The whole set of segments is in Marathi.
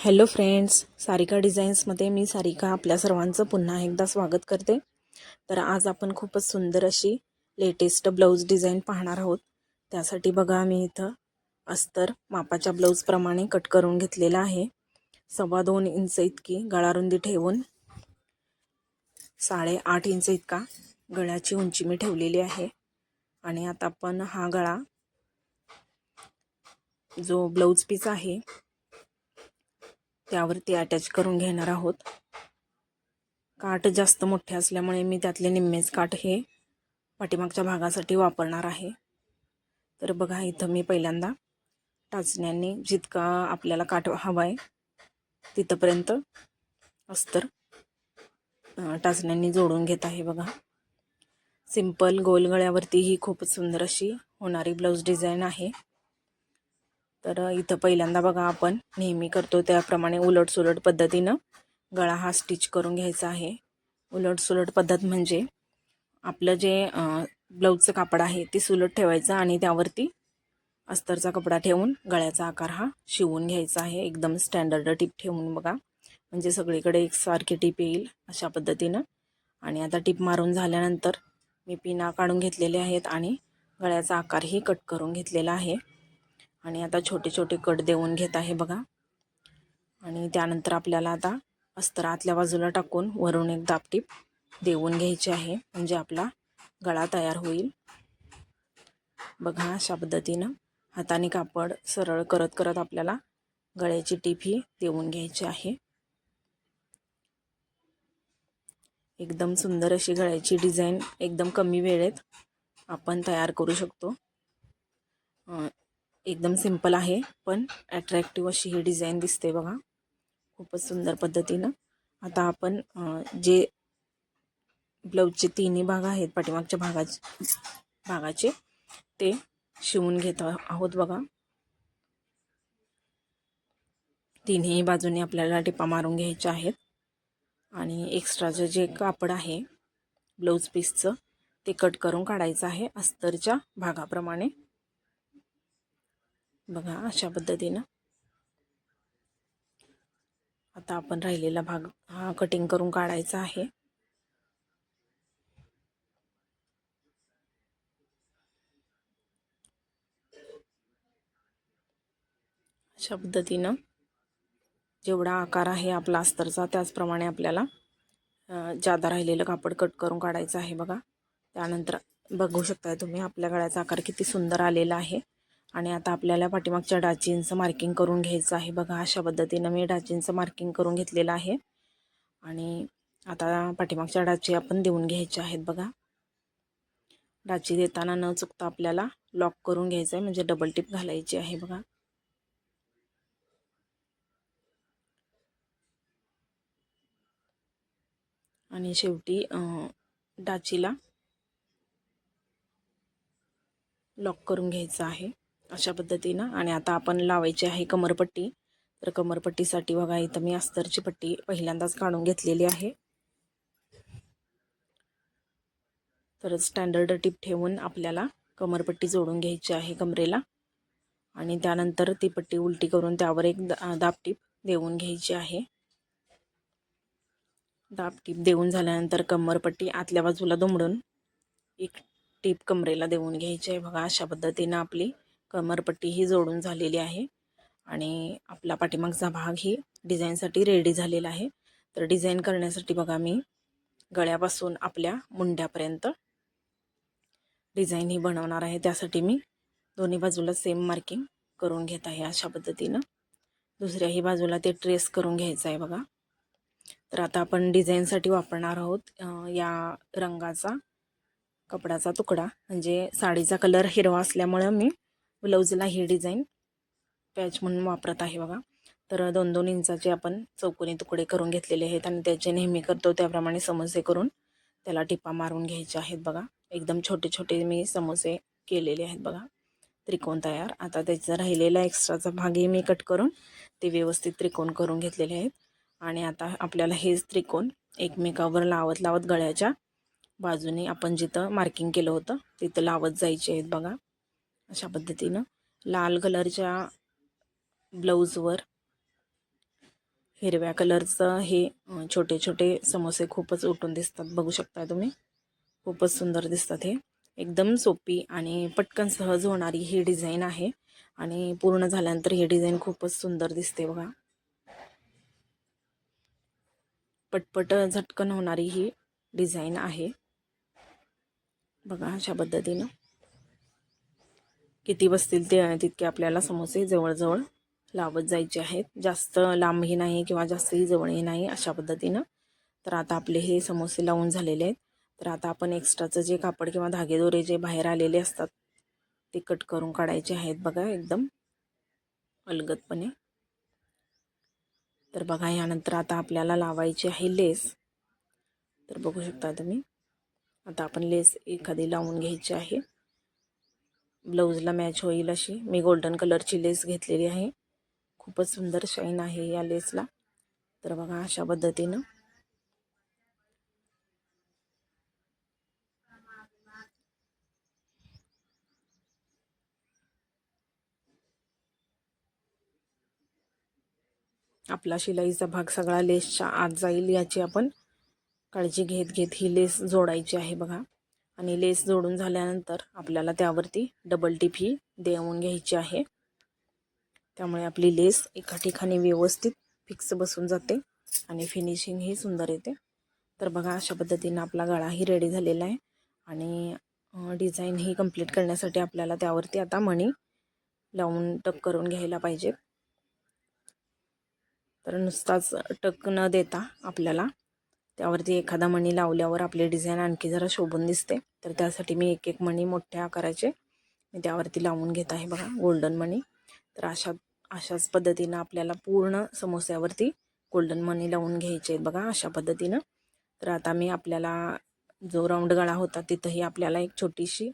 हॅलो फ्रेंड्स सारिका डिझाईन्समध्ये मी सारिका आपल्या सर्वांचं पुन्हा एकदा स्वागत करते. तर आज आपण खूपच सुंदर अशी लेटेस्ट ब्लाऊज डिझाईन पाहणार आहोत. त्यासाठी बघा मी इथं अस्तर मापाच्या ब्लाऊजप्रमाणे कट करून घेतलेला आहे. सव्वा दोन इंच इतकी गळारुंदी ठेवून साडे आठ इंच इतका गळ्याची उंची मी ठेवलेली आहे. आणि आता आपण हा गळा जो ब्लाऊज पीस आहे त्यावरती अटॅच करून घेणार आहोत. काठ जास्त मोठे असल्यामुळे मी त्यातले निम्मेच काठ हे पाठीमागच्या भागासाठी वापरणार आहे. तर बघा इथं मी पहिल्यांदा टाचण्यांनी जितका आपल्याला काठ हवा आहे तिथंपर्यंत अस्तर टाचण्यांनी जोडून घेत आहे बघा. सिंपल गोलगळ्यावरती ही खूप सुंदर अशी होणारी ब्लाऊज डिझाईन आहे. तर इथं पहिल्यांदा बघा आपण नेहमी करतो त्याप्रमाणे उलट सुलट पद्धतीनं गळा हा स्टिच करून घ्यायचा आहे. उलट सुलट पद्धत म्हणजे आपलं जे ब्लाऊजचं कापड आहे ते सुलट ठेवायचं आणि त्यावरती अस्तरचा कपडा ठेवून गळ्याचा आकार हा शिवून घ्यायचा आहे. एकदम स्टँडर्ड टीप ठेवून बघा. म्हणजे सगळीकडे एकसारखी टीप येईल अशा पद्धतीनं. आणि आता टीप मारून झाल्यानंतर मी पिना काढून घेतलेले आहेत आणि गळ्याचा आकारही कट करून घेतलेला आहे. आणि आता छोटे छोटे कट देऊन घेत आहे बघा. आणि त्यानंतर आपल्याला आता अस्तर आतल्या बाजूला टाकून वरून एक दापटीप देऊन घ्यायची आहे. म्हणजे आपला गळा तयार होईल. बघा अशा पद्धतीनं हाताने कापड सरळ करत करत आपल्याला गळ्याची टीप ही देऊन घ्यायची आहे. एकदम सुंदर अशी गळ्याची डिझाईन एकदम कमी वेळेत आपण तयार करू शकतो. एकदम सिंपल आहे पण अट्रॅक्टिव्ह अशी ही डिझाईन दिसते बघा. खूपच सुंदर पद्धतीनं. आता आपण जे ब्लाऊजचे तिन्ही भाग आहेत पाठीमागच्या भागाचे भागाचे ते शिवून घेत आहोत बघा. तिन्ही बाजूने आपल्याला टिपा मारून घ्यायच्या आहेत. आणि एक्स्ट्राचं जे कापड आहे ब्लाऊज पीसचं ते कट करून काढायचं आहे अस्तरच्या भागाप्रमाणे. बघा अशा पद्धतीनं. आता आपण राहिलेला भाग हा कटिंग करून काढायचा आहे. अशा पद्धतीनं जेवढा आकार आहे आपला अस्तरचा त्याचप्रमाणे आपल्याला जादा राहिलेलं कापड कट करून काढायचं आहे बघा. त्यानंतर बघू शकताय तुम्ही आपल्या गळ्याचा आकार किती सुंदर आलेला आहे. आणि आता आपल्याला पाठीमागच्या डाचींचं मार्किंग करून घ्यायचं आहे. बघा अशा पद्धतीनं मी डाचींचं मार्किंग करून घेतलेलं आहे. आणि आता पाठीमागच्या डाची आपण देऊन घ्यायच्या आहेत बघा. डाची देताना न चुकता आपल्याला लॉक करून घ्यायचं आहे. म्हणजे डबल टिप घालायची आहे बघा. आणि शेवटी डाचीला लॉक करून घ्यायचं आहे. अशा पद्धतीनं. आणि आता आपण लावायची आहे कमरपट्टी. तर कमरपट्टीसाठी बघा इथं मी अस्तरची पट्टी पहिल्यांदाच काढून घेतलेली आहे. तर स्टँडर्ड टिप ठेवून आपल्याला कमरपट्टी जोडून घ्यायची आहे कमरेला. आणि त्यानंतर ती पट्टी उलटी करून त्यावर एक दा दाबटीप देऊन घ्यायची आहे. दाब टीप देऊन झाल्यानंतर कमरपट्टी आतल्या बाजूला दुमडून एक टीप कमरेला देऊन घ्यायची आहे. बघा अशा पद्धतीनं आपली कमरपट्टी ही जोडून झालेली आहे. आणि आपला पाठीमागचा भाग ही डिझाईनसाठी रेडी झालेला आहे. तर डिझाईन करण्यासाठी बघा मी गळ्यापासून आपल्या मुंड्यापर्यंत डिझाईन ही बनवणार आहे. त्यासाठी मी दोन्ही बाजूला सेम मार्किंग करून घेत आहे अशा पद्धतीनं. दुसऱ्याही बाजूला ते ट्रेस करून घ्यायचं आहे बघा. तर आता आपण डिझाईनसाठी वापरणार आहोत या रंगाचा कपड्याचा तुकडा. म्हणजे साडीचा कलर हिरवा असल्यामुळं मी ब्लाऊजला ही डिझाईन पॅच म्हणून वापरत आहे बघा. तर दोन दोन इंचाचे आपण चौकोनी तुकडे करून घेतलेले आहेत आणि त्याचे नेहमी करतो त्याप्रमाणे समोसे करून त्याला टिपा मारून घ्यायचे आहेत बघा. एकदम छोटे छोटे मी समोसे केलेले आहेत बघा. त्रिकोण तयार. आता त्याचा राहिलेला एक्स्ट्राचा भागही मी कट करून ते व्यवस्थित त्रिकोण करून घेतलेले आहेत. आणि आता आपल्याला हेच त्रिकोण एकमेकावर लावत लावत गळ्याच्या बाजूने आपण जिथं मार्किंग केलं होतं तिथं लावत जायचे आहेत बघा. अशा पद्धतीनं लाल कलरच्या ब्लाऊजवर हिरव्या कलरचं हे छोटे छोटे समोसे खूपच उठून दिसतात. बघू शकता तुम्ही? खूपच सुंदर दिसतात हे. एकदम सोपी आणि पटकन सहज होणारी ही डिझाईन आहे आणि पूर्ण झाल्यानंतर ही डिझाईन खूपच सुंदर दिसते बघा. पटपट झटकन होणारी ही डिझाईन आहे. बघा अशा पद्धतीनं. किती बसतील ते तितके आपल्याला समोसे जवळजवळ लावत जायचे आहेत. जास्त लांबही नाही किंवा जास्तही जवळही नाही अशा पद्धतीनं. तर आता आपले हे समोसे लावून झालेले आहेत. तर आता आपण एक्स्ट्राचं जे कापड किंवा धागेदोरे जे बाहेर आलेले असतात ते कट करून काढायचे आहेत बघा एकदम अलगदपणे. तर बघा यानंतर आता आपल्याला लावायची आहे लेस. तर बघू शकता तुम्ही. आता आपण लेस एखादी लावून घ्यायची आहे. ब्लाऊजला मॅच होईल अशी. मी गोल्डन कलरची लेस घेतलेली आहे. खूपच सुंदर शाईन आहे या लेसला तर बघा अशा पद्धतीनं. आपला शिलाईचा भाग सगळा लेसच्या आत जाईल याची आपण काळजी घेत घेत ही लेस जोडायची आहे बघा. आणि लेस जोडून झाल्यानंतर आपल्याला त्यावरती डबल टिप ही देऊन घ्यायची आहे. त्यामुळे आपली लेस एका ठिकाणी व्यवस्थित फिक्स बसून जाते आणि फिनिशिंग ही सुंदर येते. तर बघा अशा पद्धतीनं आपला गळाही रेडी झालेला आहे आणि डिझाईन ही कंप्लीट करण्यासाठी आपल्याला त्यावरती आता मणी लावून टक करून घ्यायला पाहिजे. तर नुसताच टक न देता आपल्याला त्यावरती एखादा मणी लावल्यावर आपली डिझाईन आणखी जरा शोभून दिसते. तर त्यासाठी मी एक एक मणी मोठ्या आकाराचे मी त्यावरती लावून घेत आहे बघा गोल्डन मणी. तर अशा अशाच पद्धतीनं आपल्याला पूर्ण समोस्यावरती गोल्डन मणी लावून घ्यायचे आहेत बघा अशा पद्धतीनं. तर आता मी आपल्याला जो राऊंड गळा होता तिथंही आपल्याला एक छोटीशी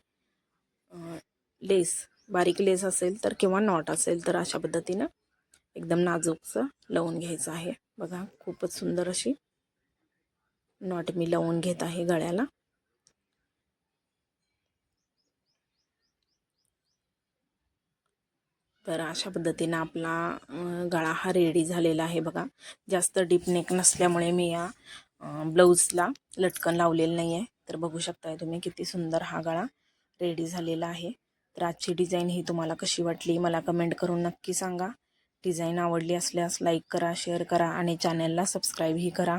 लेस बारीक लेस असेल तर किंवा नॉट असेल तर अशा पद्धतीनं एकदम नाजूकचं लावून घ्यायचं आहे. बघा खूपच सुंदर अशी नॉट मी लावून घेत आहे गळ्याला. तर अशा पद्धतीनं आपला गळा हा रेडी झालेला आहे बघा. जास्त डीप नेक नसल्यामुळे मी या ब्लाऊजला लटकन लावलेलं नाही आहे तर बघू शकताय तुम्ही किती सुंदर हा गळा रेडी झालेला आहे. तर आजची डिझाईन ही तुम्हाला कशी वाटली मला कमेंट करून नक्की सांगा. डिझाईन आवडली असल्यास लाईक करा शेअर करा आणि चॅनलला सबस्क्राईबही करा.